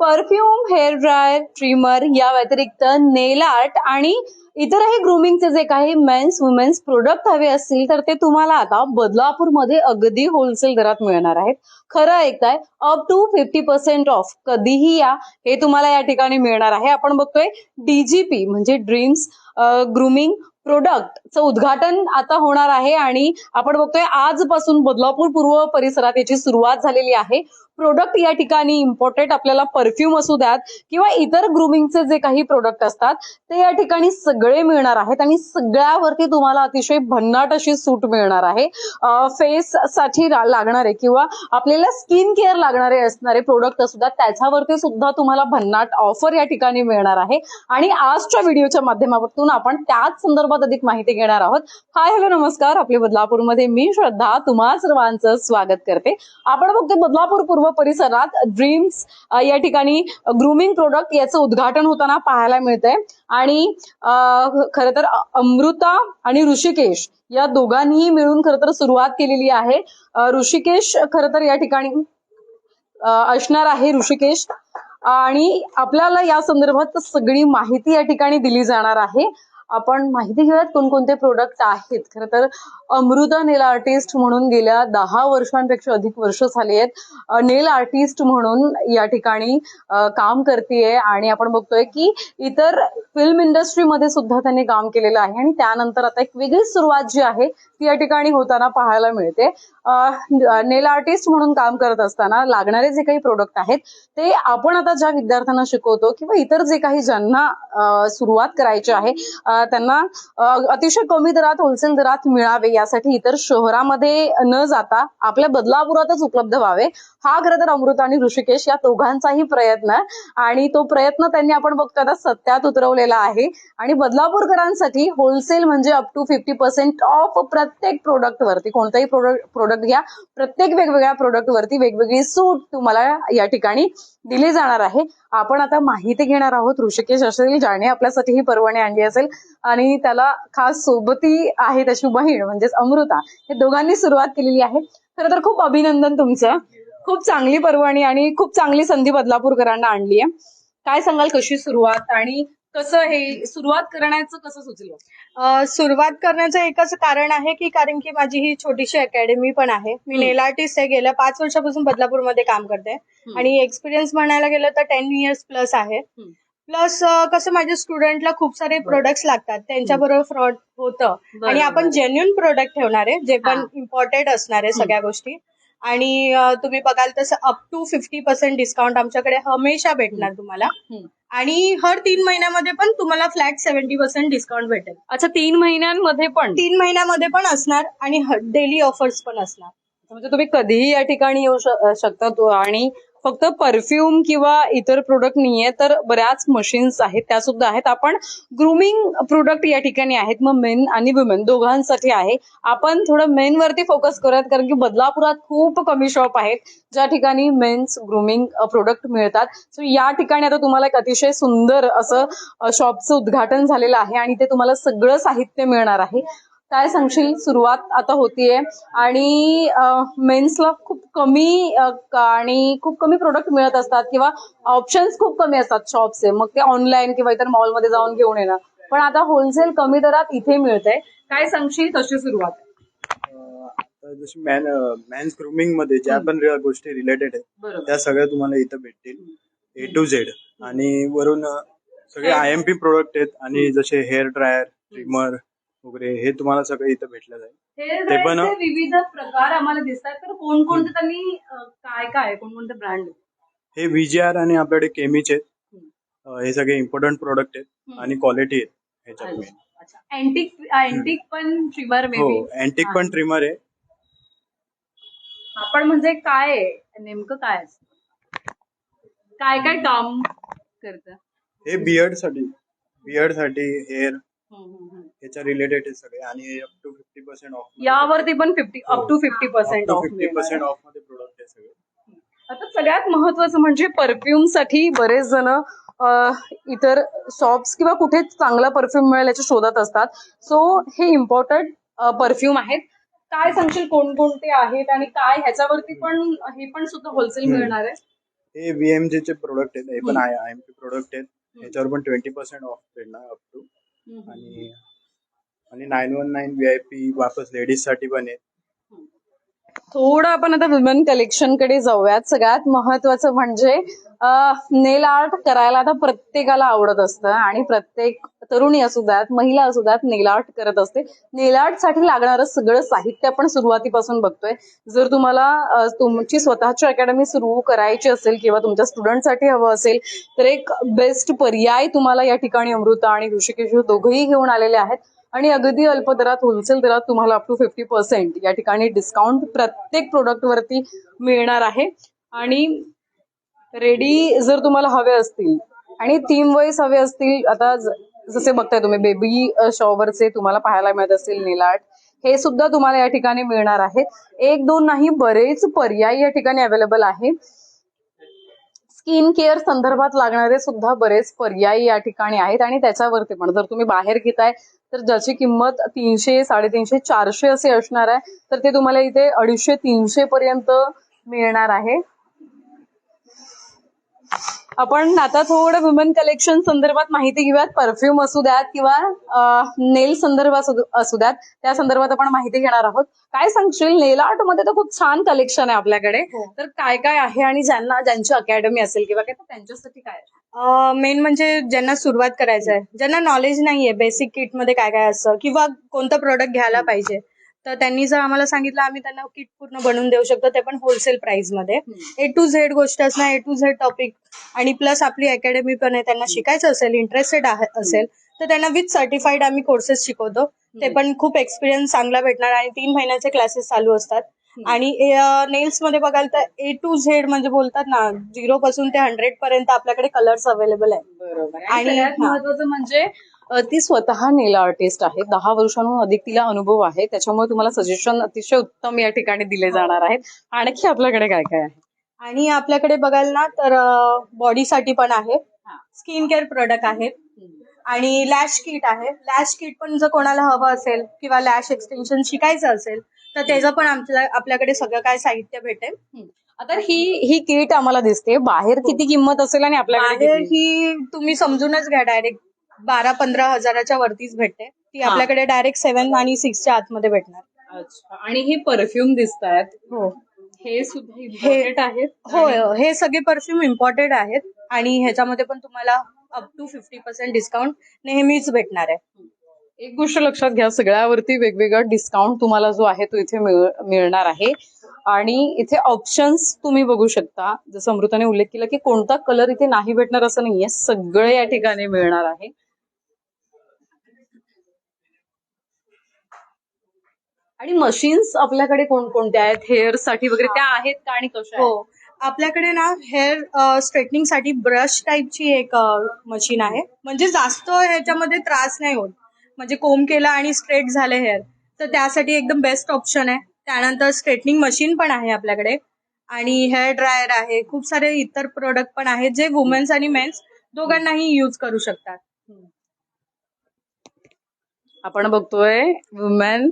Perfume hair dryer trimmer या व्यतिरिक्त नेल art आणि इतरही ग्रुमिंगचे जे काही मेन्स वुमेन्स प्रोडक्ट हवे असतील तर ते तुम्हाला आता बदलापूरमध्ये अगदी होलसेल दरात मिळणार आहेत. खरं ऐकताय up to fifty percent off कधीही या हे तुम्हाला या ठिकाणी मिळणार आहे. आपण बघतोय डीजीपी म्हणजे ड्रीम्स ग्रुमिंग प्रोडक्टचं उद्घाटन आता होणार आहे आणि आपण बघतोय आजपासून बदलापूर पूर्व परिसरात याची सुरुवात झालेली आहे. प्रोडक्ट या ठिकाणी इम्पॉर्टंट आपल्याला परफ्यूम असू द्यात किंवा इतर ग्रुमिंगचे जे काही प्रोडक्ट असतात ते या ठिकाणी सगळे मिळणार आहेत आणि सगळ्यावरती तुम्हाला अतिशय भन्नाट अशी सूट मिळणार आहे. फेस साठी लागणारे किंवा आपल्याला स्किन केअर लागणारे असणारे प्रोडक्ट असू द्यात त्याच्यावरती सुद्धा तुम्हाला भन्नाट ऑफर या ठिकाणी मिळणार आहे. आणि आजच्या व्हिडिओच्या माध्यमातून आपण त्याच संदर्भात अधिक माहिती घेणार आहोत. हाय हॅलो नमस्कार. आपले बदलापूरमध्ये मी श्रद्धा तुम्हा सर्वांचं स्वागत करते. आपण बघते बदलापूर पूर्व परिसरात ड्रीम्स या ठिकाणी ग्रुमिंग प्रोडक्ट याचं उद्घाटन होताना पाहायला मिळतंय. आणि खर तर अमृता आणि ऋषिकेश या दोघांनीही मिळून खरं तर सुरुवात केलेली आहे. ऋषिकेश खरं तर या ठिकाणी असणार आहे ऋषिकेश. आणि आपल्याला या संदर्भात सगळी माहिती या ठिकाणी दिली जाणार आहे. आपण माहिती घेऊयात कोणकोणते प्रोडक्ट आहेत. खरं तर अमृता नेल आर्टिस्ट म्हणून गेल्या दहा वर्षांपेक्षा अधिक वर्ष झाली आहेत. नेल आर्टिस्ट म्हणून या ठिकाणी काम करतेय आणि आपण बघतोय की इतर फिल्म इंडस्ट्रीमध्ये सुद्धा त्यांनी काम केलेलं आहे आणि त्यानंतर आता एक वेगळी सुरुवात जी आहे ती या ठिकाणी होताना पाहायला मिळते. नेल आर्टिस्ट म्हणून काम करत असताना लागणारे जे काही प्रोडक्ट आहेत ते आपण आता ज्या विद्यार्थ्यांना शिकवतो किंवा इतर जे काही ज्यांना सुरुवात करायची आहे त्यांना अतिशय कमी दरात होलसेल दरात मिळावे. यासाठी इतर शहरामध्ये न जाता आपल्या बदलापुरातच उपलब्ध व्हावे. हा खरं तर अमृत आणि ऋषिकेश या दोघांचाही प्रयत्न आहे. आणि तो प्रयत्न त्यांनी आपण बघतो आता सत्यात उतरवलेला आहे. आणि बदलापूरकरांसाठी होलसेल म्हणजे up to fifty percent off प्रत्येक प्रोडक्टवरती कोणताही प्रोडक्ट प्रोडक्ट घ्या. प्रत्येक वेगवेगळ्या प्रोडक्ट वरती वेगवेगळी सूट तुम्हाला या ठिकाणी दिली जाणार आहे. आपण आता माहिती घेणार आहोत. ऋषिकेश असेल ज्याने आपल्यासाठी ही परवाने आणली असेल. आणि त्याला खास सोबती आहे त्याची बहीण म्हणजेच अमृता. हे दोघांनी सुरुवात केलेली आहे. खरं तर खूप अभिनंदन तुमचं. खूप चांगली परवानी आणि खूप चांगली संधी बदलापूरकरांना आणली आहे. काय सांगाल कशी सुरुवात आणि कसं हे सुरुवात करण्याचं कसं सुचलं? सुरुवात करण्याचं एकच कारण आहे की कारण की माझी ही छोटीशी अकॅडमी पण आहे. मी. नेल आर्टिस्ट आहे गेल्या पाच वर्षापासून बदलापूरमध्ये काम करते. आणि एक्सपिरियन्स म्हणायला गेलं तर टेन इयर्स प्लस आहे. प्लस कसं माझ्या स्टुडंटला खूप सारे प्रोडक्ट्स लागतात. त्यांच्याबरोबर फ्रॉड होतं. आणि आपण जेन्युन प्रोडक्ट ठेवणार आहे जे पण. इम्पॉर्टंट असणार आहे सगळ्या गोष्टी. आणि तुम्ही बघाल तसं up to fifty percent discount आमच्याकडे हमेशा भेटणार तुम्हाला. आणि हर तीन महिन्यामध्ये पण तुम्हाला फ्लॅट सेव्हन्टी पर्सेंट डिस्काउंट भेटेल. अच्छा तीन महिन्यांमध्ये पण? तीन महिन्यामध्ये पण असणार आणि डेली ऑफर्स पण असणार. म्हणजे तुम्ही कधीही या ठिकाणी येऊ शकता तो आणि फक्त परफ्यूम किंवा इतर प्रोडक्ट नाहीये तर बऱ्याच मशीन्स आहेत त्या सुद्धा आहेत. आपण ग्रुमिंग प्रोडक्ट या ठिकाणी आहेत मग मेन आणि वुमेन दोघांसाठी आहे. आपण थोडं मेन वरती फोकस करूयात कारण की बदलापुरात खूप कमी शॉप आहेत ज्या ठिकाणी मेन्स ग्रुमिंग प्रोडक्ट मिळतात. सो या ठिकाणी आता तुम्हाला एक अतिशय सुंदर असं शॉपचं उद्घाटन झालेलं आहे आणि ते तुम्हाला सगळं साहित्य मिळणार आहे. काय सांगशील? सुरुवात आता होतीये. आणि मेन्सला खूप कमी आणि खूप कमी प्रोडक्ट मिळत असतात किंवा ऑप्शन्स खूप कमी असतात शॉपचे मग ते ऑनलाईन किंवा इतर मॉलमध्ये जाऊन घेऊन येणं. पण आता होलसेल कमी दरात इथे मिळतंय. काय सांगशील? कशी सुरुवात. जशी मॅन मॅन्स ग्रुमिंगमध्ये ज्या पण गोष्टी रिलेटेड आहेत त्या सगळ्या तुम्हाला इथं भेटतील. ए टू झेड आणि वरून सगळे आय एम पी प्रोडक्ट आहेत. आणि जसे हेअर ड्रायर ट्रिमर वगैरे हे तुम्हाला सगळं इथं भेटलं जाईल. ते पण- विविध प्रकार आम्हाला दिसतात तर कोणकोणते त्यांनी अ, काय काय कोणकोणते ब्रँड हे व्हीजीआर आणि आपल्याकडे केमीचे हे सगळे इम्पॉर्टंट प्रोडक्ट आहेत. आणि क्वालिटी आहेत ह्याच्यात main. अच्छा. अँटिक अँटिक पण ट्रिमर मे हो अँटिक पण ट्रिमर आहे. आपण म्हणजे काय आहे? नेमकं काय असतं? काय काय काम करत? हे बियर्डसाठी बियर्डसाठी हेअर ह्याच्या रिलेटेड सगळे आणि up to fifty percent off यावरती पण fifty up to fifty percent off fifty percent ऑफमध्ये product आहे सगळे. आता सगळ्यात महत्वाचं म्हणजे परफ्यूमसाठी बरेच जण इतर शॉप्स किंवा कुठे चांगला परफ्यूम मिळेल याच्या शोधात असतात. सो हे इम्पॉर्टंट परफ्यूम आहेत. काय सांगशील? कोणकोणते आहेत? आणि काय? ह्याच्यावरती पण हे पण सुद्धा होलसेल. मिळणार आहे. हे VMG चे प्रोडक्ट आहेत. हे पण आहे आय एम पी प्रोडक्ट आहेत. याच्यावर पण ट्वेंटी पर्सेंट ऑफ भेटणार अप टू आणि आणि nine one nine V I P वापस लेडीजसाठी पण आहेत थोडं आपण आता वुमेन कलेक्शनकडे जाऊयात. सगळ्यात महत्वाचं म्हणजे नेल आर्ट करायला आता प्रत्येकाला आवडत असतं आणि प्रत्येक तरुणी असू द्यात महिला असू द्यात नेल आर्ट करत असते. नेल आर्टसाठी लागणारं सगळं साहित्य आपण सुरुवातीपासून बघतोय. जर तुम्हाला तुमची स्वतःची अकॅडमी सुरू करायची असेल किंवा तुमच्या स्टुडंटसाठी हवं असेल तर एक बेस्ट पर्याय तुम्हाला या ठिकाणी अमृता आणि ऋषिकेश दोघंही घेऊन आलेले आहेत. आणि अगदी अल्प दरात होलसेल दरात तुम्हाला अप टू फिफ्टी पर्सेंट या ठिकाणी डिस्काउंट प्रत्येक प्रोडक्ट वरती मिळणार आहे. आणि रेडी जर तुम्हाला हवे असतील आणि थीम वाईज हवे असतील आता जसे बघताय तुम्ही बेबी शॉवरचे तुम्हाला पाहायला मिळत असतील निलाट. हे सुद्धा तुम्हाला या ठिकाणी मिळणार आहेत. एक दोन नाही बरेच पर्याय या ठिकाणी अवेलेबल आहे स्किन केअर संदर्भात लागणारे सुद्धा बरेच पर्याय या ठिकाणी आहेत आणि त्याच्यावरती पण. जर तुम्ही बाहेर घेताय तर ज्याची किंमत तीनशे साडेतीनशे चारशे असे असणार आहे तर ते तुम्हाला इथे अडीचशे तीनशे पर्यंत मिळणार आहे. आपण आता थोडं वुमन कलेक्शन संदर्भात माहिती घेऊयात. परफ्यूम असू द्यात किंवा नेल संदर्भात असू- असू द्यात त्या संदर्भात आपण माहिती घेणार आहोत. काय सांगशील? नेल आर्टमध्ये तर खूप छान कलेक्शन आहे आपल्याकडे. हो. तर काय काय आहे आणि ज्यांना ज्यांची अकॅडमी असेल किंवा काय तर त्यांच्यासाठी काय? मेन म्हणजे ज्यांना सुरुवात करायचं आहे. ज्यांना नॉलेज नाहीये बेसिक किटमध्ये काय काय असतं किंवा कोणतं प्रोडक्ट घ्यायला पाहिजे. तर त्यांनी जर आम्हाला सांगितलं आम्ही त्यांना किट पूर्ण बनवून देऊ शकतो ते पण होलसेल प्राइसमध्ये. ए टू झेड गोष्ट असणार ए टू झेड टॉपिक आणि प्लस आपली अकॅडमी पण आहे त्यांना शिकायचं असेल इंटरेस्टेड असेल तर त्यांना विथ सर्टिफाईड आम्ही कोर्सेस शिकवतो. ते पण खूप एक्सपिरियन्स चांगला भेटणार आणि तीन महिन्याचे क्लासेस चालू असतात. आणि नेल्समध्ये बघाल तर ए टू झेड म्हणजे बोलतात ना झिरो पासून ते हंड्रेड पर्यंत आपल्याकडे कलर्स अवेलेबल आहे बरोबर. आणि-. महत्वाचं म्हणजे ती स्वतः नेल आर्टिस्ट आहे. दहा वर्षांहून अधिक तिला अनुभव आहे. त्याच्यामुळे तुम्हाला सजेशन अतिशय उत्तम या ठिकाणी दिले जाणार आहेत. आणखी आपल्याकडे काय काय आहे? आणि आपल्याकडे बघाल ना तर बॉडीसाठी पण आहे. हा. स्किन केअर प्रोडक्ट आहेत आणि लॅश किट आहे. लॅश किट पण जर कोणाला हवं असेल किंवा लॅश एक्सटेन्शन शिकायचं असेल तर त्याचं पण आमच्या आपल्याकडे सगळं काय साहित्य भेटेल. आता ही ही किट आम्हाला दिसते. बाहेर किती किंमत असेल आणि आपल्याकडे? ही तुम्ही समजूनच घ्या डायरेक्ट बारा पंधरा हजाराच्या वरतीच भेटते. ती हा. आपल्याकडे डायरेक्ट सेव्हन आणि सिक्सच्या आतमध्ये भेटणार. अच्छा. आणि हे परफ्यूम दिसत आहेत हो. हे सुद्धा important आहेत? होय हे सगळे परफ्यूम इम्पॉर्टेड आहेत. आणि ह्याच्यामध्ये पण तुम्हाला up to fifty percent discount नेहमीच भेटणार आहे. एक गोष्ट लक्षात घ्या सगळ्यावरती वेगवेगळा डिस्काउंट तुम्हाला जो आहे तो इथे मिळ- मिळणार आहे. आणि इथे ऑप्शन्स तुम्ही बघू शकता. जसं अमृताने उल्लेख केला की कोणता कलर इथे नाही भेटणार असं नाहीये. सगळे या ठिकाणी मिळणार आहे. आणि मशीन्स आपल्याकडे कोणकोणत्या आहेत? हेअरसाठी वगैरे त्या आहेत का आणि कशा? हो. आपल्याकडे ना हेअर स्ट्रेटनिंगसाठी ब्रश टाईपची एक मशीन आहे. म्हणजे जास्त ह्याच्यामध्ये त्रास नाही होत. म्हणजे कोम केला आणि स्ट्रेट झाले हेअर तर त्यासाठी एकदम बेस्ट ऑप्शन आहे. त्यानंतर स्ट्रेटनिंग मशीन पण आहे आपल्याकडे. आणि हेअर ड्रायर आहे. खूप सारे इतर प्रोडक्ट पण आहेत जे वुमेन्स आणि मेन्स दोघांनाही यूज करू शकतात. आपण बघतोय वुमेन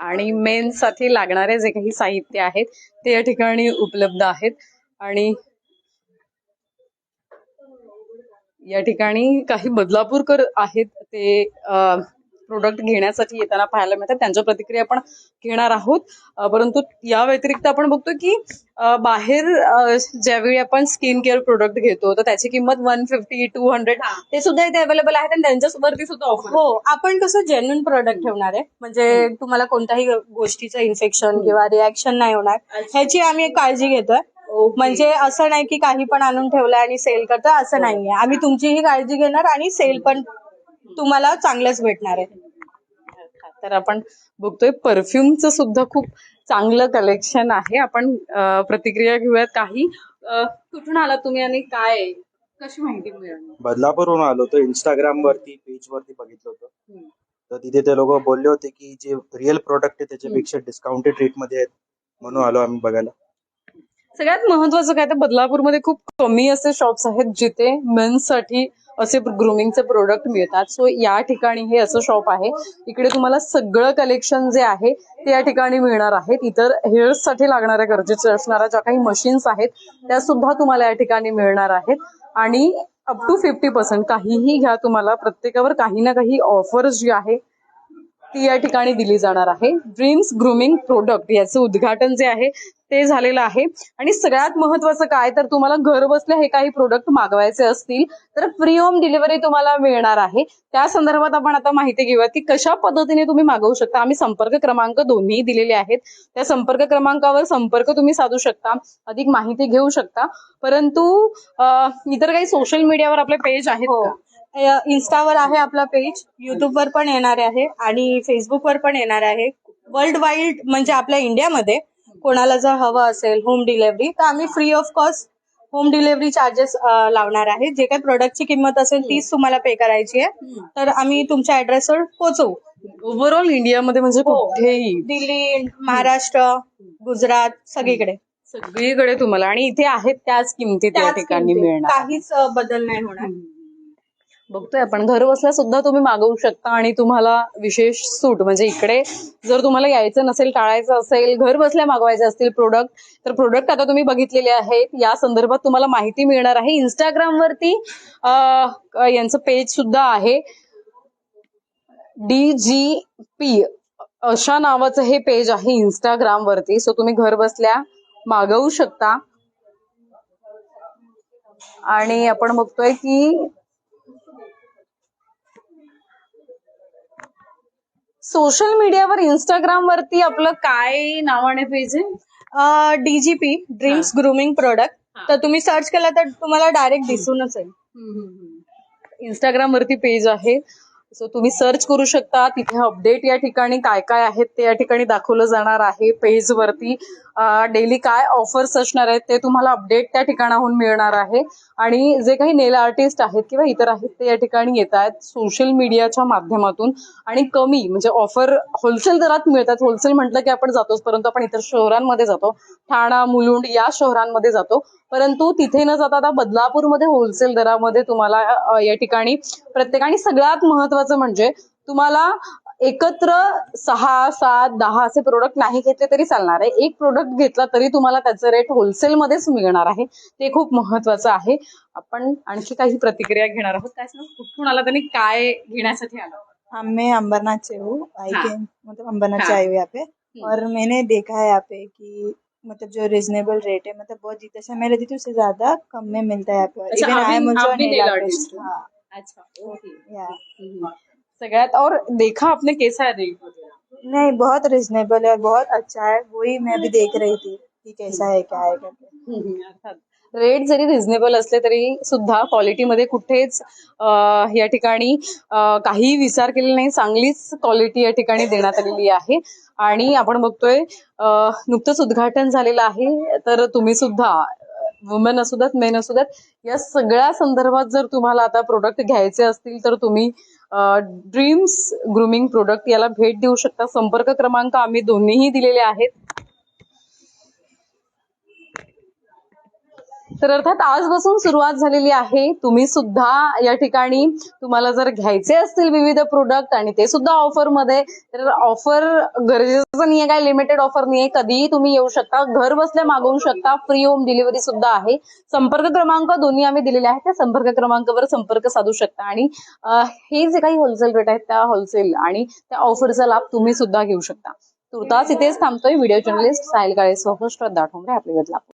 आणि मेन साठी लागणारे जे काही साहित्य आहेत ते या ठिकाणी उपलब्ध आहेत. आणि या ठिकाणी काही बदलापूरकर आहेत ते प्रोडक्ट घेण्यासाठी येताना पाहायला मिळतात. त्यांच्या प्रतिक्रिया आपण घेणार आहोत. परंतु या व्यतिरिक्त आपण बघतो की बाहेर ज्यावेळी आपण स्किन केअर प्रोडक्ट घेतो तर त्याची किंमत वन फिफ्टी टू हंड्रेड ते सुद्धा इथे अवेलेबल आहेत आणि त्यांच्यावरती सुद्धा ऑफर हो. आपण कसं जेन्युन प्रोडक्ट ठेवणार आहे? म्हणजे तुम्हाला कोणत्याही गोष्टीचं इन्फेक्शन किंवा रिॲक्शन नाही होणार. ह्याची आम्ही एक काळजी घेतोय. म्हणजे असं नाही की काही पण आणून ठेवलं आणि सेल करतो असं नाहीये. आम्ही तुमचीही काळजी घेणार आणि सेल पण तुम्हाला चांगलंच भेटणार आहे. तर आपण बघतोय परफ्युमचं सुद्धा खूप चांगलं कलेक्शन आहे. आपण प्रतिक्रिया घेऊयात काही. कुठून आलात तुम्ही आणि काय कशी माहिती मिळाली? बदलापूरहून आलो होतो. इंस्टाग्राम वरती पेज वरती बघितलं होतं. तर तिथे ते लोक बोलले होते की जे रिअल प्रोडक्ट आहे त्याच्यापेक्षा डिस्काउंटेड रेटमध्ये आहेत म्हणून आलो आम्ही बघायला. सगळ्यात महत्वाचं काय तर बदलापूरमध्ये खूप कमी असे शॉप्स आहेत जिथे मेन्ससाठी असे ग्रुमिंगचे प्रोडक्ट मिळतात. सो या ठिकाणी हे असं शॉप आहे. इकडे तुम्हाला सगळं कलेक्शन जे आहे ते या ठिकाणी मिळणार आहेत. इतर हेअर्ससाठी लागणाऱ्या गरजेच्या असणाऱ्या ज्या काही मशीन्स आहेत त्या सुद्धा तुम्हाला या ठिकाणी मिळणार आहेत. आणि अप टू फिफ्टी पर्सेंट काहीही घ्या तुम्हाला. प्रत्येकावर काही ना काही ऑफर्स जी आहे ती या ठिकाणी दिली जाणार आहे. ड्रीम्स ग्रुमिंग प्रोडक्ट याचं उद्घाटन जे आहे ते झालेलं आहे. आणि सगळ्यात महत्वाचं काय तर तुम्हाला घर बसल्या हे काही प्रोडक्ट मागवायचे असतील तर फ्री होम डिलिव्हरी तुम्हाला मिळणार आहे. त्या संदर्भात आपण आता माहिती घेऊयात की कशा पद्धतीने तुम्ही मागवू शकता. आम्ही संपर्क क्रमांक दोन्ही दिलेले आहेत. त्या संपर्क क्रमांकावर संपर्क तुम्ही साधू शकता अधिक माहिती घेऊ शकता. परंतु इतर काही सोशल मीडियावर आपले पेज आहेत हो. इन्स्टावर आहे आपला पेज युट्यूबवर पण येणार आहे आणि फेसबुकवर पण येणार आहे. वर्ल्ड वाईड म्हणजे आपल्या इंडियामध्ये कोणाला जर हवं असेल होम डिलेव्हरी तर आम्ही free of cost home delivery charges लावणार आहे. जे काही प्रोडक्टची किंमत असेल तीच तुम्हाला पे करायची आहे. तर आम्ही तुमच्या ऍड्रेसवर पोहोचवू. ओव्हरऑल इंडियामध्ये म्हणजे हो. कुठेही. दिल्ली महाराष्ट्र गुजरात सगळीकडे. सगळीकडे तुम्हाला. आणि इथे आहेत त्याच किमतीत या त्याच ठिकाणी. मिळणार. काहीच बदल नाही होणार. बघतोय आपण. घर बसल्या सुद्धा तुम्ही मागवू शकता आणि तुम्हाला विशेष सूट. म्हणजे इकडे जर तुम्हाला यायचं नसेल टाळायचं असेल घर बसल्या मागवायचे असतील प्रोडक्ट तर प्रोडक्ट आता तुम्ही बघितलेले आहेत. या संदर्भात तुम्हाला माहिती मिळणार आहे. इंस्टाग्राम वरती यांचं पेज सुद्धा आहे. डी जी पी अशा नावाचं हे पेज आहे इंस्टाग्राम वरती. सो तुम्ही घर बसल्या मागवू शकता. आणि आपण बघतोय की सोशल मीडियावर इंस्टाग्राम वरती आपलं काय नावाने पेज आहे? डीजीपी ड्रीम्स ग्रुमिंग प्रोडक्ट तर तुम्ही सर्च केलं तर तुम्हाला डायरेक्ट दिसूनच येईल. इंस्टाग्राम वरती पेज आहे. सो तुम्ही सर्च करू शकता. तिथे अपडेट या ठिकाणी काय काय आहेत ते या ठिकाणी दाखवलं जाणार आहे पेज वरती. डेली काय ऑफर्स असणार आहेत ते तुम्हाला अपडेट त्या ठिकाणाहून मिळणार आहे. आणि जे काही नेल आर्टिस्ट आहेत किंवा इतर आहेत ते या ठिकाणी येत आहेत सोशल मीडियाच्या माध्यमातून. आणि कमी म्हणजे ऑफर होलसेल दरात मिळतात. होलसेल म्हटलं की आपण जातोच परंतु आपण इतर शहरांमध्ये जातो. ठाणा मुलुंड या शहरांमध्ये जातो. परंतु तिथे न जाता आता बदलापूरमध्ये होलसेल दरामध्ये तुम्हाला या ठिकाणी प्रत्येकाने सगळ्यात महत्वाचं म्हणजे तुम्हाला एकत्र सहा सात दहा असे प्रोडक्ट नाही घेतले तरी चालणार आहे. एक प्रोडक्ट घेतला तरी तुम्हाला त्याचं रेट होलसेलमध्येच मिळणार आहे. ते खूप महत्वाचं आहे. आपण आणखी काही प्रतिक्रिया घेणार आहोत. काय सांग? कुठून आला त्यांनी काय घेण्यासाठी आला? हम मैं अंबरनाथ से हूँ. आई हाँ। के मतलब अंबरनाथ से। आई हूँ यहाँ पे और मैंने देखा है यहाँ पे कि मतलब जो रिजनेबल रेट है मतलब बहुत जैसे मैं रहती थी उससे ज्यादा कम में मिलता है यहाँ पे हो? हाँ, अच्छा. सगळ्यात और देखा आपने कैसा है रेट वगैरह नहीं बहुत रिजनेबल है और बहुत अच्छा है वही मैं अभी देख रही थी कि कैसा है क्या है करके रेट जरी रिझनेबल असले तरी सुद्धा क्वालिटीमध्ये कुठेच या ठिकाणी अं, काहीही विचार केलेला नाही चांगलीच क्वालिटी या ठिकाणी देण्यात आलेली आहे. आणि आपण बघतोय नुकतंच उद्घाटन झालेलं आहे तर तुम्ही सुद्धा वुमेन असू द्यात मेन असू द्यात या सगळ्या संदर्भात जर तुम्हाला आता प्रोडक्ट घ्यायचे असतील तर तुम्ही ड्रीम्स ग्रुमिंग प्रोडक्ट याला भेट देऊ शकता. संपर्क क्रमांक आम्ही दोन्हीही दिलेले आहेत. तर अर्थात आजपासून सुरुवात झालेली आहे. तुम्ही सुद्धा या ठिकाणी तुम्हाला जर घ्यायचे असतील विविध प्रोडक्ट आणि ते सुद्धा ऑफरमध्ये तर ऑफर गरजेचं नाहीये काय? लिमिटेड ऑफर नाहीये. कधीही तुम्ही येऊ शकता. घर बसल्या मागवू शकता. फ्री होम डिलिव्हरी सुद्धा आहे. संपर्क क्रमांक दोन्ही आम्ही दिलेले आहेत. त्या संपर्क क्रमांकावर संपर्क साधू शकता. आणि हे जे काही होलसेल रेट आहेत त्या होलसेल आणि त्या ऑफरचा लाभ तुम्ही सुद्धा घेऊ शकता. तुर्तास इथेच थांबतोय. व्हिडिओ जर्नलिस्ट साहिल काळे सह श्रद्धा ठोंबरे आपली बदलापूर.